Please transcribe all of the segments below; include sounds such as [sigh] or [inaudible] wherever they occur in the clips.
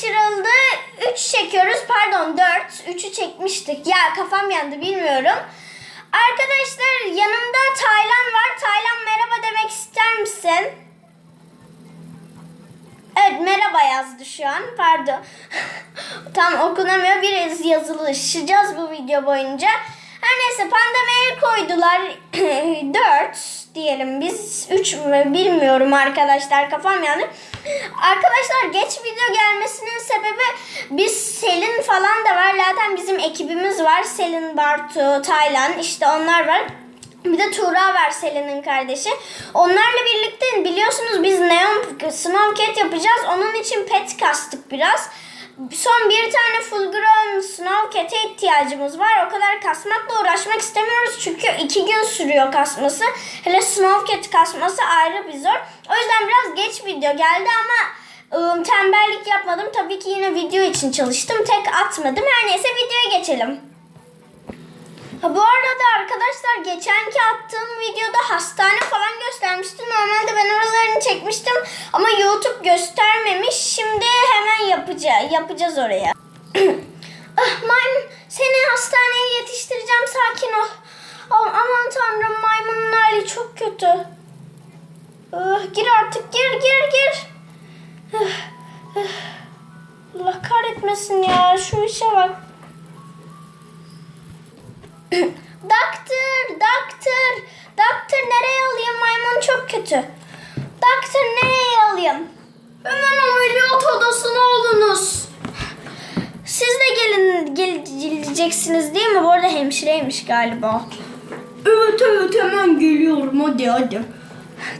kaçırıldı. 3 çekiyoruz. Pardon 4. 3'ü çekmiştik. Ya kafam yandı bilmiyorum. Arkadaşlar yanımda Taylan var. Taylan merhaba demek ister misin? Evet merhaba yazdı şu an. Pardon. [laughs] Tam okunamıyor. Biraz yazılışacağız bu video boyunca. Her neyse panda mail koydular. [clears throat] 4 diyelim biz. 3 mü bilmiyorum arkadaşlar kafam yani. Arkadaşlar geç video gelmesinin sebebi biz Selin falan da var. Zaten bizim ekibimiz var. Selin, Bartu, Taylan işte onlar var. Bir de Tuğra var Selin'in kardeşi. Onlarla birlikte biliyorsunuz biz Neon Snow Cat yapacağız. Onun için pet kastık biraz. Son bir tane full grown Snow Cat'e ihtiyacımız var. O kadar kasmakla uğraşmak istemiyoruz. Çünkü iki gün sürüyor kasması. Hele Snow Cat kasması ayrı bir zor. O yüzden biraz geç video geldi ama ıı, tembellik yapmadım. Tabii ki yine video için çalıştım. Tek atmadım. Her neyse videoya geçelim. Ha, bu arada arkadaşlar geçenki attığım videoda hastane falan göstermiştim. Normalde ben oralarını çekmiştim ama YouTube göstermemiş. Şimdi hemen yapacağız, yapacağız oraya. [clears throat] ah, maymun seni hastaneye yetiştireceğim sakin ol. Aman tanrım maymunun hali çok kötü. Ah, gir artık gir gir gir. Ah, ah. Allah kahretmesin ya şu işe bak. Doktor, doktor, doktor nereye alayım? Maymun çok kötü. Doktor nereye alayım? Hemen ameliyat odasına alınız. Siz de gelin gel- geleceksiniz değil mi? Bu arada hemşireymiş galiba. Evet evet hemen geliyorum hadi hadi.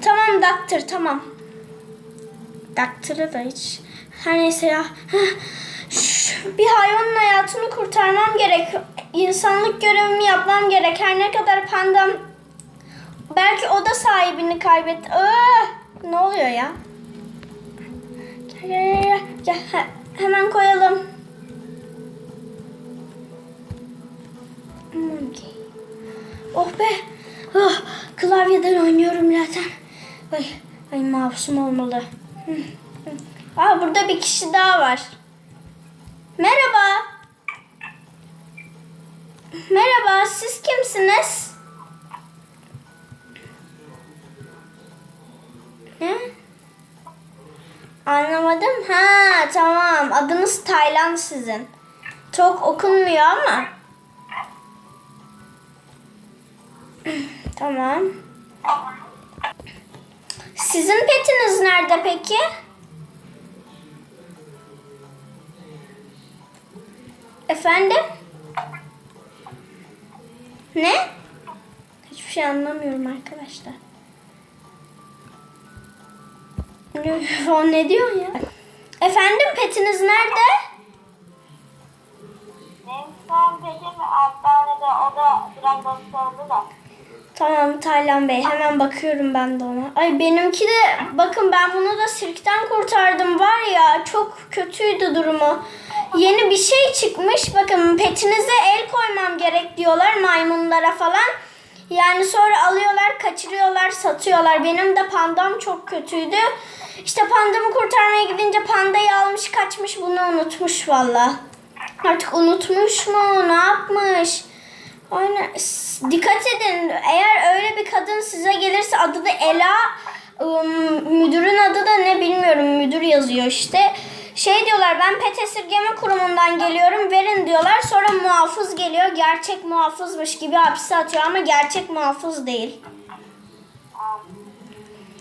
Tamam doktor tamam. Doktora da hiç. Her neyse ya. Şu- Bir hayvanın hayatını kurtarmam gerek. İnsanlık görevimi yapmam gerek. Her ne kadar pandam belki o da sahibini kaybetti. Aa, ne oluyor ya? Gel gel gel. gel. he- hemen koyalım. Okey. Oh be. Oh, klavyeden oynuyorum zaten. Ay, ay mouse'um olmalı. Aa burada bir kişi daha var. Merhaba. Merhaba, siz kimsiniz? Ne? Anlamadım. Ha, tamam. Adınız Taylan sizin. Çok okunmuyor ama. tamam. Sizin petiniz nerede peki? Efendim? Ne? Hiçbir şey anlamıyorum arkadaşlar. O ne diyor ya? Efendim petiniz nerede? Benim şu an peşim hastanede o da biraz basıldı da. Tamam Taylan Bey hemen bakıyorum ben de ona. Ay benimki de bakın ben bunu da sirkten kurtardım var ya çok kötüydü durumu. Yeni bir şey çıkmış bakın petinize el koymam gerek diyorlar maymunlara falan. Yani sonra alıyorlar kaçırıyorlar satıyorlar. Benim de pandam çok kötüydü. İşte pandamı kurtarmaya gidince pandayı almış kaçmış bunu unutmuş valla. Artık unutmuş mu ne yapmış? S- Dikkat edin. Eğer öyle bir kadın size gelirse adı da Ela. müdürün adı da ne bilmiyorum. Müdür yazıyor işte. Şey diyorlar ben pet esirgeme kurumundan geliyorum verin diyorlar. Sonra muhafız geliyor. Gerçek muhafızmış gibi hapse atıyor ama gerçek muhafız değil.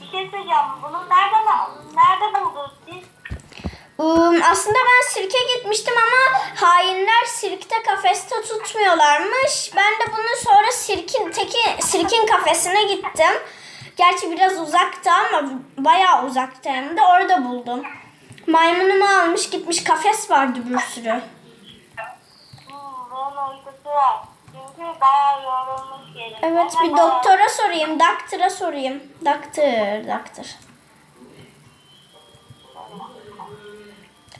Bir şey söyleyeceğim. Bunu nereden nerede buldunuz siz? Im, aslında ben sirke gitmiştim ama hainler sirkte kafeste tutmuyorlarmış. Ben de bunu sonra sirkin teki sirkin kafesine gittim. Gerçi biraz uzakta ama bayağı uzakta hem de orada buldum. Maymunumu almış gitmiş kafes vardı bir sürü. Evet bir doktora sorayım, doktora sorayım. Doktor, doktor.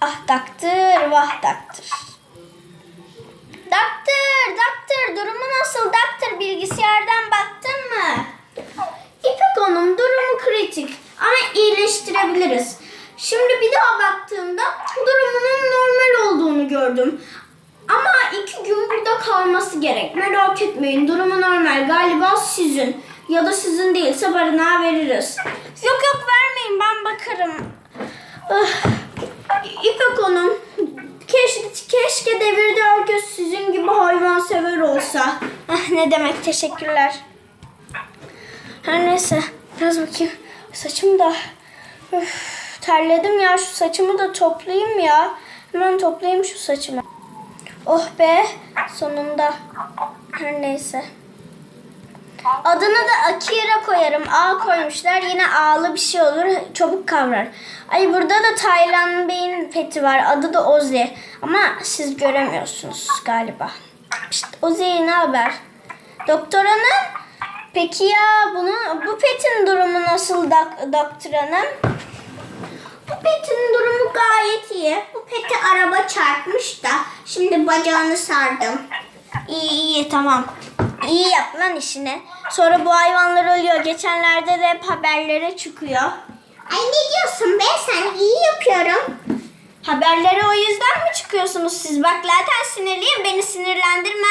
Ah doktor, vah doktor. Doktor, doktor durumu nasıl doktor? Bilgisayardan baktın mı? İpek Hanım durumu kritik ama iyileştirebiliriz. Şimdi bir daha baktığımda durumunun normal olduğunu gördüm. Ama iki gün burada kalması gerek. Merak etmeyin durumu normal. Galiba sizin. Ya da sizin değilse barınağa veririz. Yok yok vermeyin ben bakarım. Ah, İpek Hanım keşke, keşke devirde herkes sizin gibi hayvan sever olsa. Ah, ne demek teşekkürler. Her neyse biraz bakayım. Saçım da Üf, terledim ya şu saçımı da toplayayım ya. Hemen toplayayım şu saçımı. Oh be sonunda. Her neyse. Adını da Akira koyarım. A koymuşlar. Yine A'lı bir şey olur. Çabuk kavrar. Ay burada da Taylan Bey'in peti var. Adı da Ozi. Ama siz göremiyorsunuz galiba. İşte Ozi ne haber? Doktor hanım. Peki ya bunu bu petin durumu nasıl dok- doktor hanım? Bu petin durumu gayet iyi. Bu peti araba çarpmış da şimdi bacağını sardım. İyi iyi tamam. İyi yap lan işini. Sonra bu hayvanlar ölüyor. Geçenlerde de hep haberlere çıkıyor. Ay ne diyorsun be sen iyi yapıyorum. Haberlere o yüzden mi çıkıyorsunuz siz? Bak zaten sinirliyim beni sinirlendirme.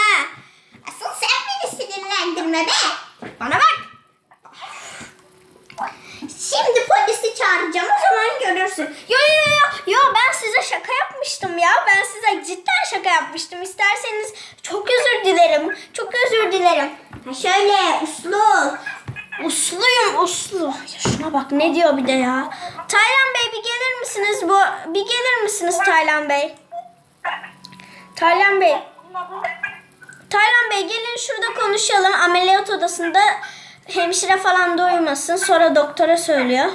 Asıl sen beni sinirlendirme be. Bana bak. Şimdi polisi çağıracağım o zaman görürsün. Yo yo yo yo ben size şaka yapmıştım ya. Ben size cidden şaka yapmıştım. İsterseniz çok özür dilerim. Çok özür dilerim. Ha şöyle uslu. Usluyum uslu. Ya şuna bak ne diyor bir de ya. Taylan Bey bir gelir misiniz bu? Bir gelir misiniz Taylan Bey? Taylan Bey. Taylan Bey gelin şurada konuşalım. Ameliyat odasında hemşire falan duymasın. Sonra doktora söylüyor.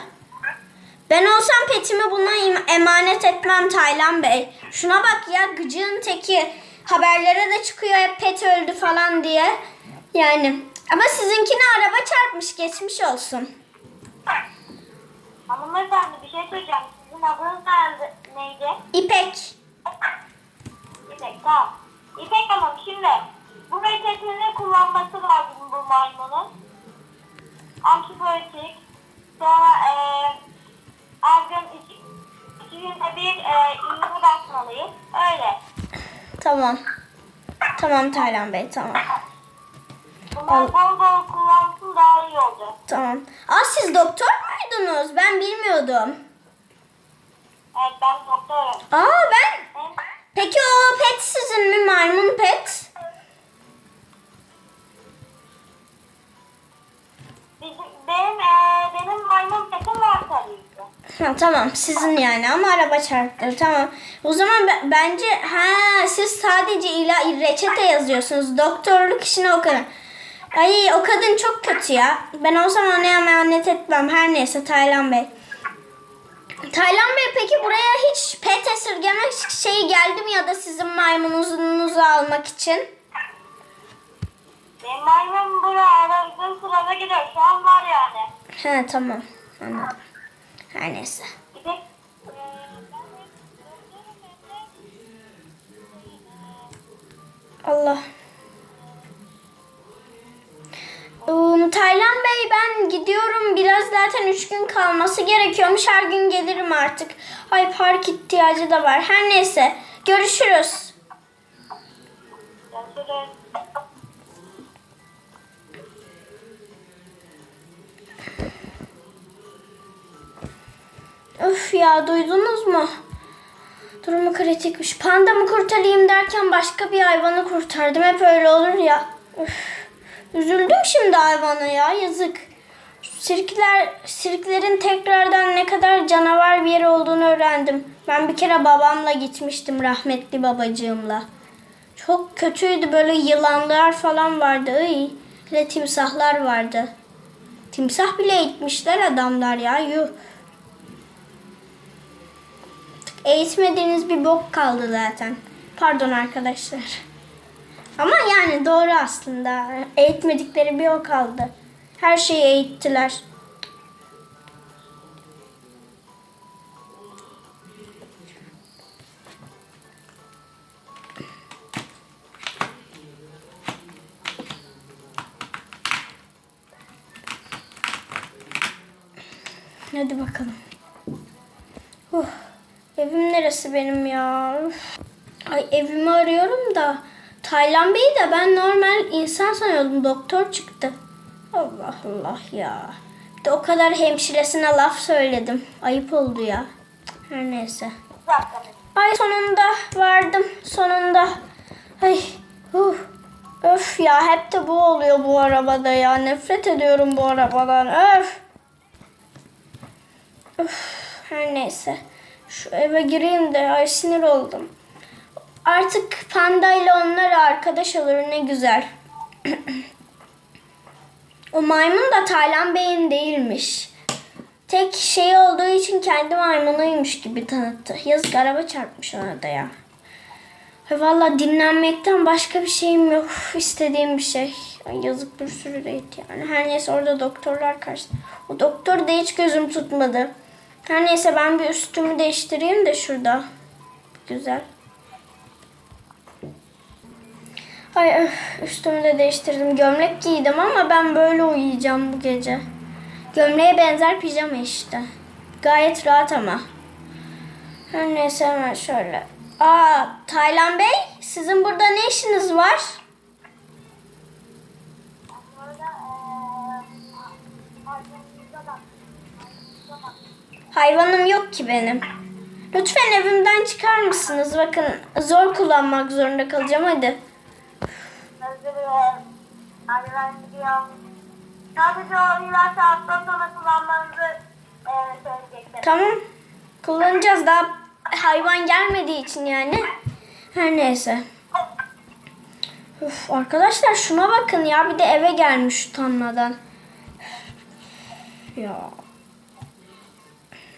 Ben olsam petimi buna emanet etmem Taylan Bey. Şuna bak ya gıcığın teki. Haberlere de çıkıyor hep pet öldü falan diye. Yani ama sizinkine araba çarpmış geçmiş olsun. hanımefendi bir şey söyleyeceğim. Sizin adınız nerede, neydi? İpek. İpek tamam. İpek Hanım şimdi bu reçetini kullanması lazım bu maymunun. Antibiyotik. Sonra eee her gün iki, iki günde bir eee iğne basmalıyız. Öyle. Tamam. Tamam Taylan Bey tamam. Bunları bol bol kullansın daha iyi olacak. Tamam. Aa siz doktor muydunuz? Ben bilmiyordum. Ha, tamam sizin yani ama araba çarptı tamam. O zaman be- bence ha siz sadece ila reçete yazıyorsunuz. Doktorluk işine o kadar. Ay o kadın çok kötü ya. Ben olsam ona emanet etmem. Her neyse Taylan Bey. Taylan Bey peki buraya hiç pet esirgeme şeyi geldi mi ya da sizin maymununuzu almak için? Benim maymun buraya aradığım sırada gidiyor. Şu an var yani. He tamam anladım. Her neyse. Allah. Um, Taylan Bey ben gidiyorum. Biraz zaten üç gün kalması gerekiyormuş. Her gün gelirim artık. Ay park ihtiyacı da var. Her neyse. Görüşürüz. Ya duydunuz mu? Durumu kritikmiş. Panda mı kurtarayım derken başka bir hayvanı kurtardım. Hep öyle olur ya. Üf. Üzüldüm şimdi hayvana ya yazık. Sirkler, sirklerin tekrardan ne kadar canavar bir yer olduğunu öğrendim. Ben bir kere babamla gitmiştim rahmetli babacığımla. Çok kötüydü böyle yılanlar falan vardı. Iy. Bir de timsahlar vardı. Timsah bile eğitmişler adamlar ya yuh. Eğitmediğiniz bir bok kaldı zaten. Pardon arkadaşlar. Ama yani doğru aslında. Eğitmedikleri bir o kaldı. Her şeyi eğittiler. Hadi bakalım. Evim neresi benim ya? Ay evimi arıyorum da Taylan Bey'i de ben normal insan sanıyordum. Doktor çıktı. Allah Allah ya. Bir de o kadar hemşiresine laf söyledim. Ayıp oldu ya. Her neyse. Ay sonunda vardım. Sonunda. Ay. Huh. Öf ya hep de bu oluyor bu arabada ya. Nefret ediyorum bu arabadan. Öf. Öf. Her neyse. Şu eve gireyim de ay sinir oldum. Artık panda ile onlar arkadaş olur ne güzel. [clears throat] o maymun da Taylan Bey'in değilmiş. Tek şey olduğu için kendi maymunuymuş gibi tanıttı. Yazık araba çarpmış ona da ya. Valla dinlenmekten başka bir şeyim yok. İstediğim bir şey. Ay yazık bir sürü de et yani. Her neyse orada doktorlar karşı. O doktor da hiç gözüm tutmadı. Her neyse ben bir üstümü değiştireyim de şurada. Güzel. Ay öf, üstümü de değiştirdim. Gömlek giydim ama ben böyle uyuyacağım bu gece. Gömleğe benzer pijama işte. Gayet rahat ama. Her neyse hemen şöyle. Aa Taylan Bey sizin burada ne işiniz var? Hayvanım yok ki benim. Lütfen evimden çıkar mısınız? Bakın zor kullanmak zorunda kalacağım hadi. hazırlıyorum. Hadi ben gidiyorum. Sadece ilaç hafta sonra kullanmanızı. Tamam. Kullanacağız daha hayvan gelmediği için yani. Her neyse. Üf, arkadaşlar şuna bakın ya bir de eve gelmiş utanmadan. Ya.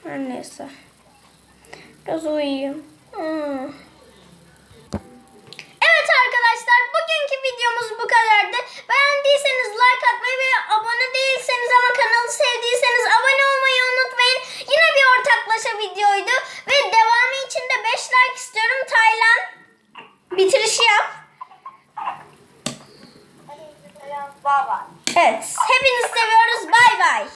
Her neyse. Biraz uyuyayım. Hmm.